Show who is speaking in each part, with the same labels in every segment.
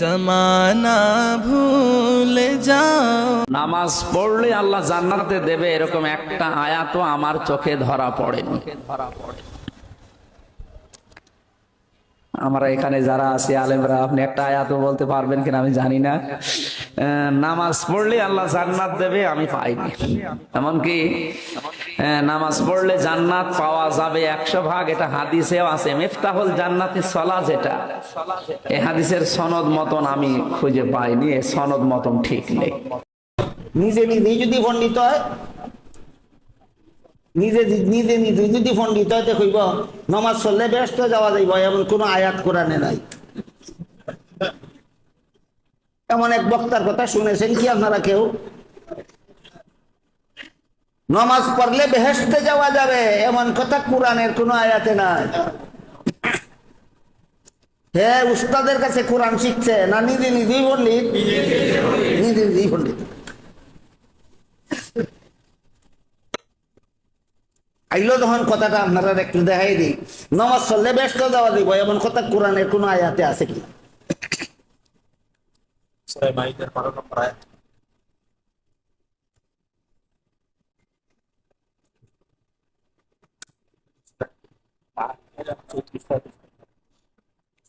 Speaker 1: জমানা ভুলে যাও
Speaker 2: নামাজ পড়লে আল্লাহ জান্নাতে দেবে এরকম একটা আয়াত আমার চোখে ধরা পড়েনি। ধরা পড়ে আমরা এখানে যারা আছি, আলেমরা, আপনি একটা আয়াত বলতে পারবেন কিনা আমি জানি না। নামাজ পড়লে আল্লাহ জান্নাত দেবে আমি পাইনি। এমনকি নামাজ পড়লে জান্নাত পাওয়া যাবে একশো ভাগ, এটা হাদিসেও আছে। মেফতাহুল জান্নাতি সলা যেটা এই হাদিসের সনদ মতন আমি খুঁজে পাইনি এই সনদ মতন ঠিক নেই।
Speaker 3: নিজে নিজেই যদি পণ্ডিত হয়। নিজে নিজে নিজে যদি পণ্ডিত হয় দেখইব নমাজ চললে ব্যস্ত যাওয়া যাইব, এমন কোনো আয়াত কোরআনে নাই। এমন এক বক্তার কথা শুনেছেন কি আপনারা কেউ? নমাজ পড়লে বেহেস্তে যাওয়া যাবে। এমন কথা কোরআনের কোনো আয়াতে নাই। হ্যাঁ উস্তাদের কাছে কোরআন শিখছে না নিজে নিজেই পণ্ডিত নিজে নিজেই পণ্ডিত আইলো তখন কথাটা আপনারা একটু দেখাই দিই। নমাজ চললে ব্যস্ত দেওয়া দিব এমন কথা কোরআনের কোন আয়াতে আছে কি
Speaker 4: সূরা মাইদার 12 নম্বর আয়াত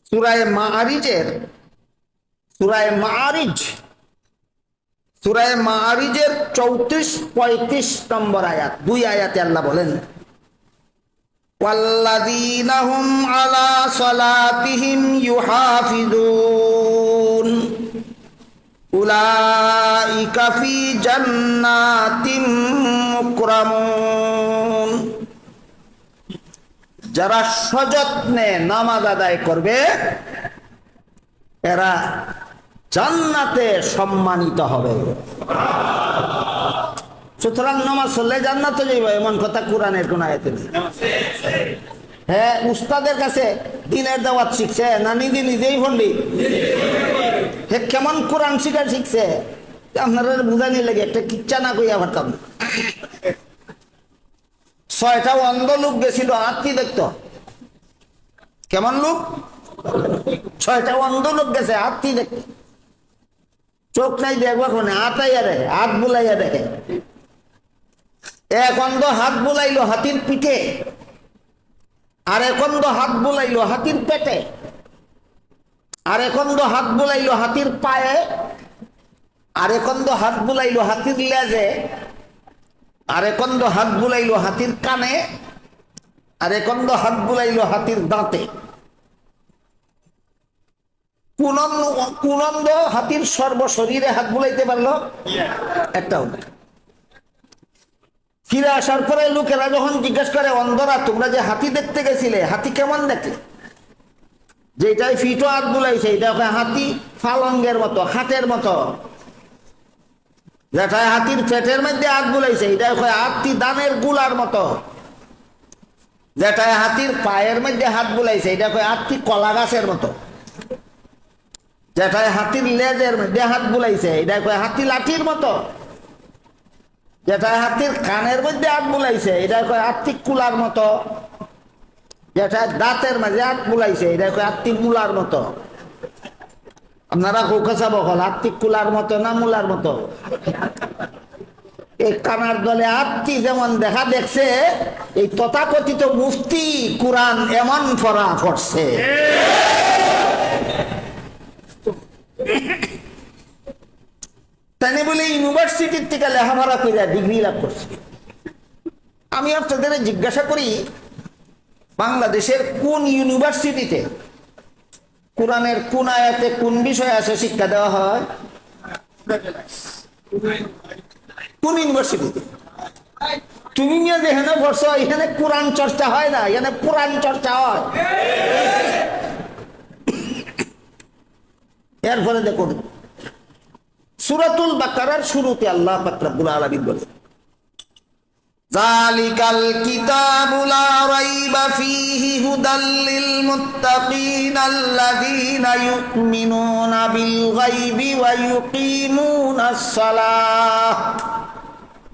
Speaker 3: সুরায় মাআরিজের সুরায় মাআরিজ সুরায় মাআরিজের চৌত্রিশ পঁয়ত্রিশ নম্বর আয়াত দুই আয়াতে আল্লাহ বলেন والذين هم على صلاتهم يحافظون أولئك في جنات مكرمون যারা সযত্নে নামাজ আদায় করবে, এরা জান্নাতে সম্মানিত হবে। সুতরাং নামাজ চললে জান্নাতে যাইব, এমন কথা কোরআনের কোন আয়াতে হ্যাঁ উস্তাদের কাছে দিনের দাওয়াত শিখছে, না নিজে নিজেই পড়লি? হে, কেমন কোরআন শিখার শিখছে? আপনারা বুঝানি লাগে, একটা কিচ্ছা না কইয়া পারতাম। ছয়টা অন্ধ লোক গেছিল আত্মি দেখতো? কেমন লোক? ছয়টা অন্ধ লোক গেছে আত্মি দেখতো? চোখ নাই দেখবা কোনে আতাইয়া দেখে, হাত বুলাইয়া দেখে। এক অন্ধ হাত বুলাইলো হাতির পিঠে, আর এক অন্ধ হাত বুলাইলো হাতির পেটে, আর এক অন্ধ হাত বুলাইলো হাতির পায়ে, আর এক অন্ধ হাত বুলাইলো হাতির লেজে আর একন্দ হাত বুলাইলো হাতির কানে, আর একন্দ হাত বুলাইলো হাতির দাঁতে। কুনন্দ কুনন্দ হাতির সর্ব শরীরে হাত বুলাইতে পারল? একটাও না ফিরে আসার পরে লোকেরা যখন জিজ্ঞেস করে, অন্ধরা, তোমরা যে হাতি দেখতে গেছিলে, হাতি কেমন দেখলে? যেটাই ফিটো হাত বুলাইছে, এটা হাতি ফালঙ্গের মতো, হাতের মতো। যেটায় হাতির পেটের মধ্যে হাত বুলাইছে এটা কয় হাতি দানেরগুলার মতো। যেটায় হাতির পায়ের মধ্যে হাত বুলাইছে এটা কয় হাতি কলা গাছের মতো। যেটায় হাতির লেজের মধ্যে হাত বুলাইছে এটা কয় হাতি লাঠির মতো। যেটায় হাতির কানের মধ্যে হাত বুলাইছে এটা কয় হাতি কুলার মতো। যেটায় দাঁতের মাঝে হাত বুলাইছে এটা কয় হাতি মুলার মতো। আপনারা কৌকাসা বকল আত্মিক কুলার মতো না মুলার মতো? এই কানার দলে আত্মি যেমন দেখা দেখছে, এই তথাকথিত মুফতি কোরআন এমন ফরা করছে তাই বলে ইউনিভার্সিটির থেকে লেখাপড়া করে ডিগ্রি লাভ করছে? আমি আপনাদের জিজ্ঞাসা করি, বাংলাদেশের কোন ইউনিভার্সিটিতে কোরআনের কোন আয়াতে কোন বিষয় আছে শিক্ষা দেওয়া হয়? কোন ইউনিভার্সিটিতে? তুমি যেখানে পড়ছো, এখানে কোরআন চর্চা হয় না, এখানে পুরাণ চর্চা হয়। এরপরে দেখুন, সুরাতুল বাকারার শুরুতে আল্লাহ পাক রব্বুল আলামিন বলে জালিকাল কিতাবুলা রাইবা ফিহি হুদাল লিল মুত্তাকিন আল্লাযীনা ইউমিনুনা বিল গায়বি ওয়া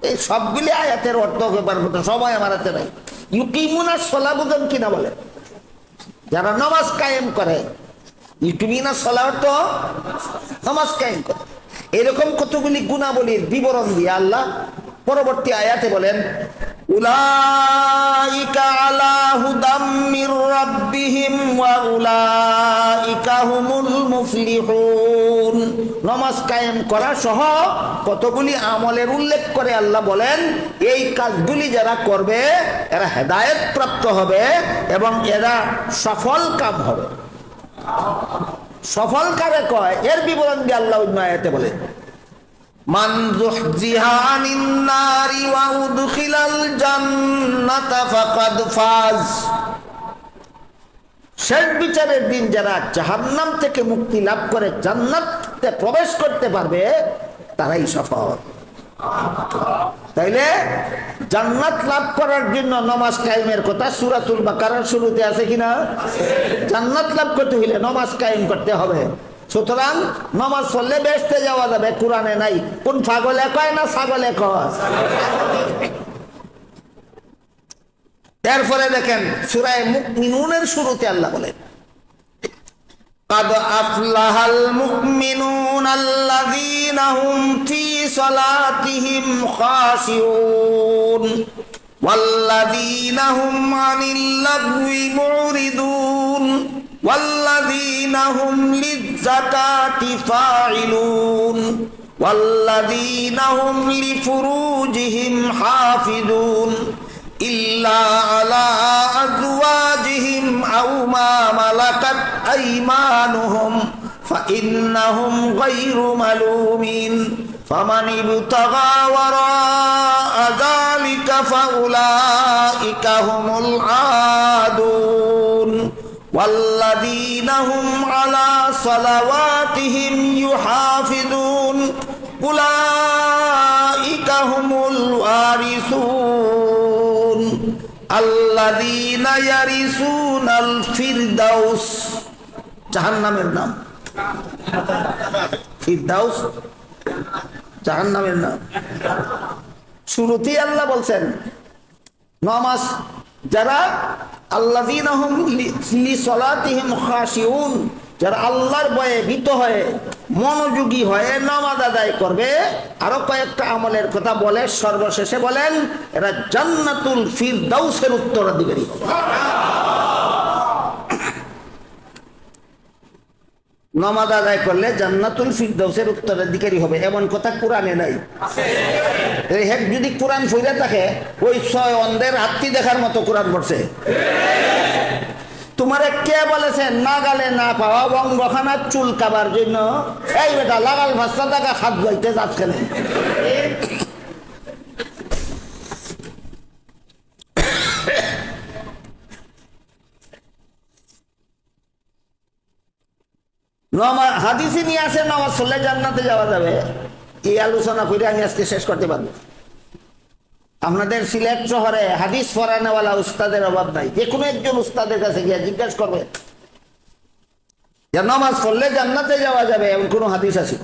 Speaker 3: এই সবগুলি আয়াতের অর্থ ব্যাপার মতো সবাই আমার হাতে নাই। ইউকিমুনাস সলা বুঝেন কিনা বলে যারা নামাজ কায়েম করে, ইউকিমিনা সালাহ তো নামাজ কায়েম করে। এরকম কতগুলি গুণাবলীর বিবরণ দিয়ে আল্লাহ পরবর্তী আয়াতে বলেন, উলাইকা আলা হুদাম মির রাব্বিহিম ওয়া উলাইকা হুমুল মুফলিহুন। কায়েম করা সহ কতগুলি আমলের উল্লেখ করে আল্লাহ বলেন, এই কাজগুলি যারা করবে, এরা হেদায়েত প্রাপ্ত হবে এবং এরা সফল কাম হবে। সফল কারে কয়, এর বিবরণ দিয়ে আল্লাহ আয়াতে বলে নারি ওয়া উদখিলাল জান্নাতা ফাকাদ শেষ বিচারের দিন যারা জাহান্নাম থেকে মুক্তি লাভ করে জান্নাতে প্রবেশ করতে পারবে, তারাই সফল। তাইলে জান্নাত লাভ করার জন্য নমাজ কায়েমের কথা সুরাতুল বাকারার শুরুতে আছে কিনা? জান্নাত লাভ করতে হইলে নমাজ কায়েম করতে হবে। সুতরাং নমাজ পড়লে বেসতে যাওয়া যাবে কোরআনে নাই কোন ছাগলে কয় না ছাগলে কয় এরপরে দেখেন সুরায় মুকমিনুনের শুরুতে আল্লাহ বলেন قد أفلح المؤمنون الذين هم في صلاتهم خاشعون والذين هم عن اللغو معرضون والذين هم للزكاة فاعلون والذين هم لفروجهم حافظون إلا على أزواجهم أو ما ملكت أيمانهم فإنهم غير ملومين فمن ابتغى وراء ذلك فأولئك هم العادون والذين هم على صلواتهم يحافظون أولئك هم الوارثون الذين يرثون الفردوس জাহান্নামের নাম ফিরদাউস জাহান্নামের নাম শুরুতেই আল্লাহ বলছেন নমাজ যারা যারা আল্লাহর ভয়ে ভীত হয়ে, মনোযোগী হয়ে, নামাজ আদায় করবে, আরও কয়েকটা আমলের কথা বলে, সর্বশেষে বলেন, এরা জান্নাতুল ফিরদাউসের উত্তরাধিকারী নমাজ আদায় করলে জান্নাতুল ফিরদৌসের উত্তরাধিকারী হবে। এমন কথা কোরআনে নাই। হেক যদি কোরআন ফুলে থাকে, ওই ছয় অন্ধের হাতটি দেখার মতো কোরআন পড়ছে। তোমারে কে বলেছে, না গালে না পাওয়া বঙ্গখানার চুল কাবার জন্য? এই বেটা, লাগাল ভাস্তা টাকা হাত যাইতে যাচ্ছে নমা নিয়ে আসে, নামাজ পড়লে জান্নাতে যাওয়া যাবে। এই আলোচনা করে আমি আজকে শেষ করতে পারব। আপনাদের সিলেট শহরে হাদিস পড়ানোওয়ালা উস্তাদের অভাব নাই। যে কোনো একজন উস্তাদের কাছে গিয়ে জিজ্ঞাসা করবে যে, নামাজ পড়লে জান্নাতে যাওয়া যাবে? এমন কোনো হাদিস আছে?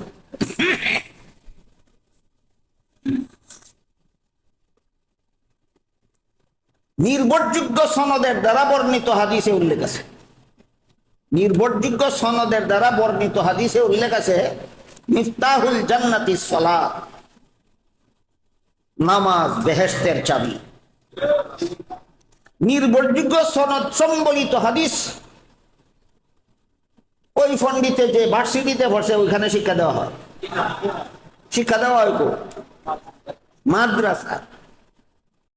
Speaker 3: নির্ভরযোগ্য সনদের দ্বারা বর্ণিত হাদিসে উল্লেখ আছে। নির্ভরযোগ্য সনদের দ্বারা বর্ণিত হাদিসে উল্লেখ আছে, মিফতাহুল জান্নাতি সলাত নামাজ বেহেস্তের চাবি। নির্ভরযোগ্য সনদ সম্বলিত হাদিস, ওই ফন্ডিতে যে ভার্সিটিতে বসে ওইখানে শিক্ষা দেওয়া হয়। শিক্ষা দেওয়া হয়? মাদ্রাসা।